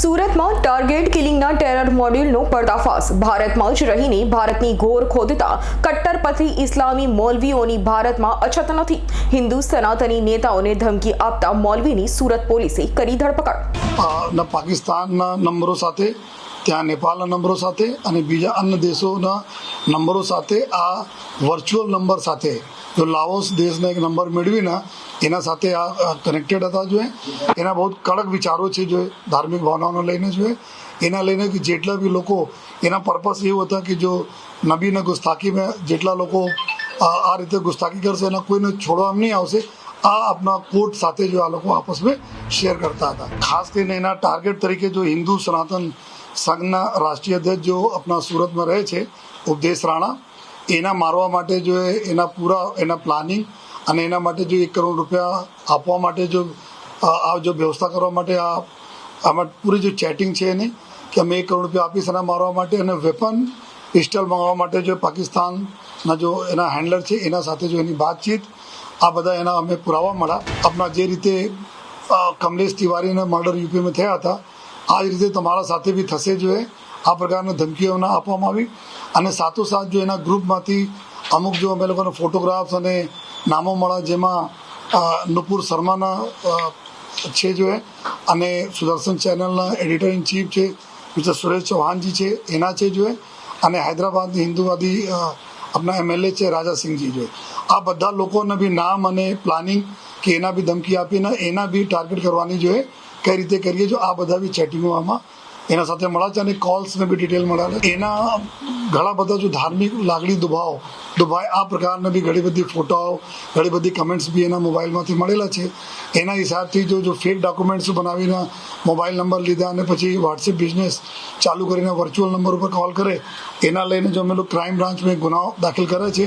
સુરતમાં target કિલિંગના terror મોડ્યુલનો પર્દાફાશ. ભારતમાં જ રહીને ભારતની ઘોર ખોદતા કટ્ટરપંથી ઇસ્લામી મૌલવીઓની ભારતમાં અછત નથી. હિન્દુ સનાતની નેતાઓને ધમકી આપતા મૌલવીની સુરત પોલીસે કરી ધરપકડ. પાકિસ્તાનના નંબરો સાથે ત્યાં નેપાળના નંબરો સાથે અને બીજા અન્ય દેશોના નંબરો સાથે આ વર્ચ્યુઅલ નંબર સાથે. જો લાઓસ દેશના એક નંબર મેળવીને એના સાથે આ કનેક્ટેડ હતા જોઈએ એના બહુ કડક વિચારો છે જોએ, ધાર્મિક ભાવનાઓને લઈને જોઈએ એના લઈને કે જેટલા બી લોકો, એના પર્પસ એવું હતા કે જો નબીને ગુસ્તાખીમાં જેટલા લોકો આ રીતે ગુસ્તાખી કરશે, એના કોઈને છોડવામાં નહીં આવશે, આ આપણા કોર્ટ સાથે જો આ લોકો આપસમાં શેર કરતા હતા. ખાસ કરીને એના ટાર્ગેટ તરીકે જો હિન્દુ સનાતન સંઘના રાષ્ટ્રીય અધ્યક્ષ જો આપણા સુરતમાં રહે છે, ઉપદેશ રાણા, એના મારવા માટે જો એના પૂરા, એના પ્લાનિંગ અને એના માટે જો એક કરોડ રૂપિયા આપવા માટે જો, આ જો વ્યવસ્થા કરવા માટે આ, આમાં પૂરી જો ચેટિંગ છે એની, કે અમે એક કરોડ રૂપિયા આપીશ એના મારવા માટે અને વેપન પિસ્ટલ મંગાવવા માટે જો પાકિસ્તાનના જો એના હેન્ડલર છે, એના સાથે જો એની વાતચીત, આ બધા એના અમે પુરાવા મળ્યા. આપણા જે રીતે કમલેશ તિવારીના મર્ડર યુપીમાં થયા હતા આ જ રીતે તમારા સાથે બી થશે જોઈએ આ પ્રકારની ધમકીઓના આપવામાં આવી. અને સાથોસાથ જો એના ગ્રુપમાંથી અમુક જો અમે લોકોને ફોટોગ્રાફ્સ અને નામો મળ્યા જેમાં નુપુર શર્માના છે જો એ. અને સુદર્શન ચેનલના એડિટર ઇન ચીફ છે, મિસ્ટર સુરેશ ચૌહાણજી છે, એના છે જો એ. અને હૈદરાબાદની હિન્દુવાદી આપણા એમએલએ છે રાજાસિંહજી જો એ. આ બધા લોકોને બી નામ અને પ્લાનિંગ કે એના બી ધમકી આપીને એના બી ટાર્ગેટ કરવાની જોઈએ કઈ રીતે કરીએ જો આ બધા બી ચેટિંગો આમાં. એના સાથે મળ્યા છે અને કોલ્સને બી ડિટેલ મળ્યા છે. એના ઘણા બધા જો ધાર્મિક લાગણી દુભાવ દુભાય આ પ્રકારના બી ઘણી બધી ફોટાઓ, ઘણી બધી કમેન્ટ્સ બી એના મોબાઈલમાંથી મળેલા છે. એના હિસાબથી જો જો ફેક ડોક્યુમેન્ટ્સ બનાવીને મોબાઈલ નંબર લીધા અને પછી વોટ્સએપ બિઝનેસ ચાલુ કરીને વર્ચ્યુઅલ નંબર ઉપર કોલ કરે, એના લઈને જો અમે લોકો ક્રાઇમ બ્રાન્ચમાં ગુનાઓ દાખલ કરે છે.